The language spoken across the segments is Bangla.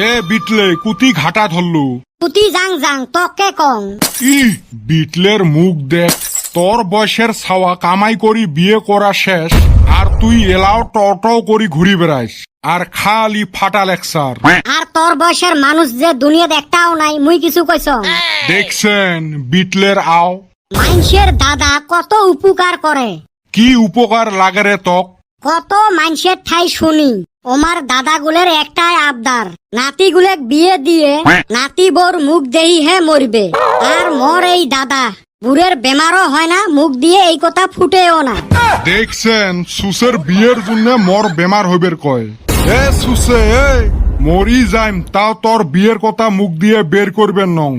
এ বিটলে কুতি ঘাটা ধরলু। পুতি যাং যাং তকে কং। ই বিটলের মুখ দেখ তোর বয়সের ছাওয়া কামাই করি বিয়ে করা শেষ আর তুই এলাও টটাও করি ঘুরি বেড়াইস আর খালি ফাটা লেকচার। আর তোর বয়সের মানুষ যে দুনিয়াতে একটাও নাই মুই কিছু কইছ। দেখছেন বিটলের আও? মানুষের দাদা কত উপকার করে। কি উপকার লাগে রে তক? কত মানুষের ঠাই শুনি। ওমার দাদাগুলের একটাই আবদার। নাতিগুলেক বিয়ে দিয়ে নাতি বোর মুখ দেহি হে মরবে। আর মোর এই দাদা। বুড়ের বেমারও হয় না, মুখ দিয়ে এই কথা ফুটেও না। দেখছেন, সুসের বিয়ের জন্য মর বেমার হইবের কয়। এ সুসে মরি যাইম, তাও তোর বিয়ের কথা মুখ দিয়ে বের করবেন নং।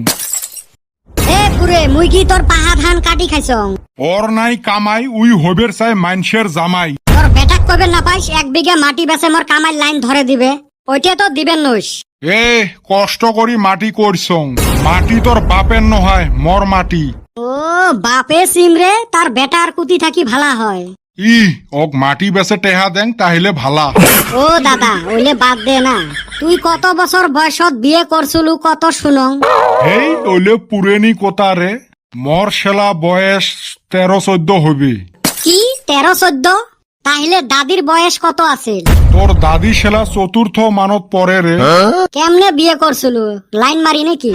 বুড়ে মুই কি তোর পাহা ধান কাটি খাইছং। ওর নাই কামাই উই হবের চাই মাইনসের জামাই। তোর বেটাক কবে না পাইস এক বিঘা মাটি বেচে মোর কামাই লাইন ধরে দিবে। ওইটা তো দিবেন নইস এ কষ্ট করি মাটি করছং মাটি তোর বাপের নহয় মর মাটি। ও বাপে সিমরে তার বেটার কুতি থাকি ভালা হয়। ই ওক মাটি বেচে টেহা দেন তাহলে ভালা। ও দাদা ওইলে বাদ দে না। তুই কত বছর বয়সত বিয়ে করছিলু কত শুনং? হেই ওলে পুরেনি কোতারে মর সেলা বয়স তেরো চোদ্দ হইবে কি? তেরো চোদ্দ তাহলে দাদির বয়স কত আছিল? তোর দাদি সেলা চতুর্থ মানত পরে রে কেমনে বিয়ে করছিলু লাইন মারি নাকি?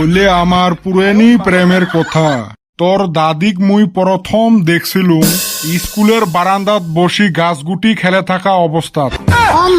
ওলে আমার পুরেনি প্রেমের কথা। তোর দাদিক মুই প্রথম দেখছিলুম স্কুলের বারান্দাত বসি গাছগুটি খেলে থাকা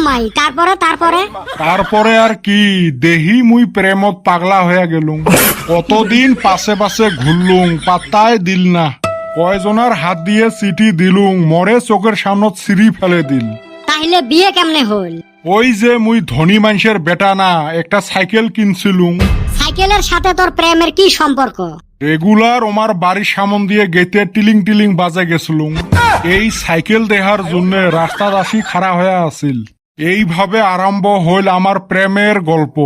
মাই তারপরে তারপরে? তারপরে আর কি দেহি মুই প্রেমত পাগলা হয়ে গেলুম। কতদিন পাশে পাশে ঘুরলুম পাত্তায় দিল না। কয়জনার হাত দিয়ে চিঠি দিলুম মরে চোখের সামনত সিঁড়ি ফেলে দিল। তাহলে বিয়ে কেমনে হল? ওই যে মুই ধনী মানুষের বেটা না একটা সাইকেল কিনছিলুম। সাইকেলের সাথে তোর প্রেমের কি সম্পর্ক? রেগুলার ওমার বাড়ির সামন দিয়ে গেতে টিলিং টিলিং বাজে গেছিলুম। এই সাইকেল দেহার জন্য রাস্তাত আসি খাড়া হয়ে আছিল। এইভাবে আরম্ভ হইল আমার প্রেমের গল্প।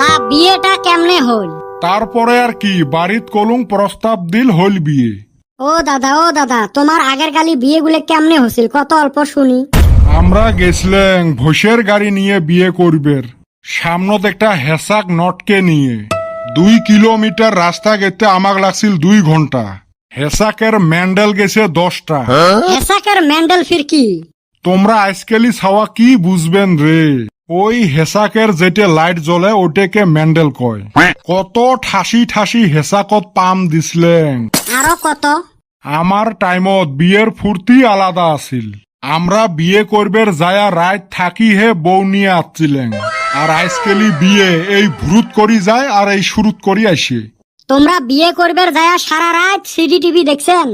তা বিয়েটা কেমনে হল তারপরে আর কি বাড়িত কলুং প্রস্তাব দিল হইল বিয়ে। ও দাদা ও দাদা তোমার আগের গালি বিয়েগুলো কেমনে হছিল কত অল্প শুনি। আমরা গেছিলেন ভোসের গাড়ি নিয়ে বিয়ে করবের। সামনত একটা হেসাক নটকে নিয়ে দুই কিলোমিটার রাস্তা গেতে আমাক লাগছিল দুই ঘণ্টা হেসাকের ম্যান্ডেল গেছে দশটা হেসাকের ম্যান্ডেল ফির কি? তোমরা আজকালি ছাওয়া কি বুঝবেন রে ওই হেসাকের যেটে লাইট জ্বলে ওটাকে ম্যান্ডেল কয়। কত ঠাসি ঠাসি হেসাকত পাম দিছিলেন? আরও কত? আমার টাইমত বিয়ের ফুর্তি আলাদা আছিল। আমরা বিয়ে করবের যায়া রাত থাকি হে বউ নিয়ে আসছিলেন আর আজকালি বিয়ে এই ভ্রুত করি যায় আর এই শুরুত করি আসে। তোমরা বিয়ে করবে যায়া সারা রাত সিডি টিভি দেখছেন?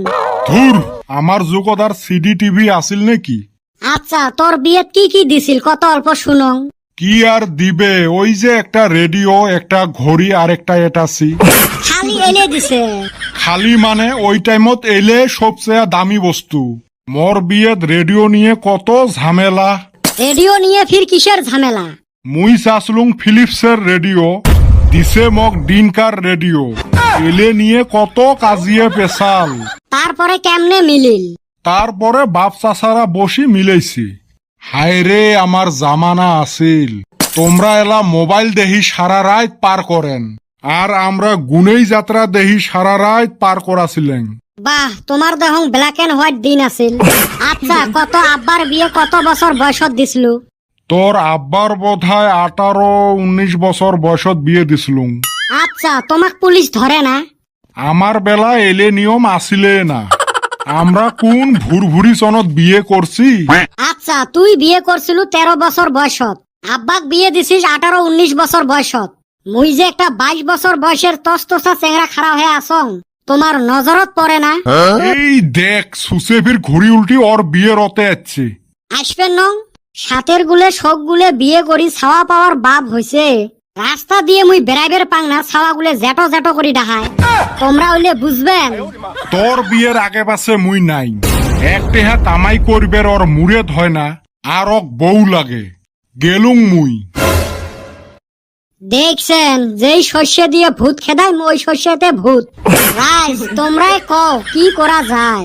ধুর আমার যুগত আর সিডি টিভি আছিল নাকি? আচ্ছা তোর বিয়েত কি কি দিছিল? কত অল্প শুনং। কি আর দিবে? ওই যে একটা রেডিও একটা ঘড়ি আর একটা এটাসি খালি এলে দিছে। খালি মানে ওই টাইমত এলে সবচেয়ে দামি বস্তু। মোর বিয়েত রেডিও নিয়ে কত ঝামেলা। রেডিও নিয়ে ফির কিসের ঝামেলা? মুই চাচলুং ফিলিপসের রেডিও দিছে মক ডিনকার রেডিও। এলে নিয়ে কত কাজিয়ে পেশাল। তারপরে কেমনে মিলিল? তারপরে বাপ চাচারা বসি মিলেছি হায় রে আমার জামানা আছিল। তোমরা এলা মোবাইল দেহি সারা রাত পার করেন। আর আমরা গুনেই যাত্রা দেহি সারা রাত পার করাছিলেন। বাহ তোমার দেখুন ব্ল্যাক এন্ড হোয়াইট দিন আছিল। আচ্ছা কত আব্বার বিয়ে কত বছর বয়সত দিছিল? তোর আব্বার বোধহয় আঠারো উনিশ বছর বয়সত বিয়ে দিছিলুম। আচ্ছা তোমাক পুলিশ ধরে না? আমার বেলা এলে নিয়ম আসিলে না। আমরা কোন ভুরভুরি চনত বিয়ে করছি? আচ্ছা তুই বিয়ে করছিল তেরো বছর বয়সত। আব্বাক বিয়ে দিছিস আঠারো উনিশ বছর বয়সত। মুই যে একটা বাইশ বছর বয়সের তস্তসা চেংরা খাড়া হয়ে আসং তোমার নজরত পড়ে না? এই দেখ সুসেফির ঘুড়ি উল্টি ওর বিয়ে রতে যাচ্ছে আসবেন নং? সাতের গুলে শোক গুলে বিয়ে করি ছাওয়া পাওয়ার বাপ হইছে রাস্তা দিয়ে মুই বেড়াইবের পাং না ছাওয়া গুলে জেটো জেটো করি ডাহায় তোমরা হইলে বুঝবেন। তোর বিয়ের আগে পাশে মুই নাই। এক টেহা কামাই করবে ওর মুড়ে হয় না আর ওক বউ লাগে। গেলুং মুই। দেখছেন যেই শস্য দিয়ে ভূত খেদাই ওই শস্যতে ভূত। রাইজ তোমরাই কও কি করা যায়?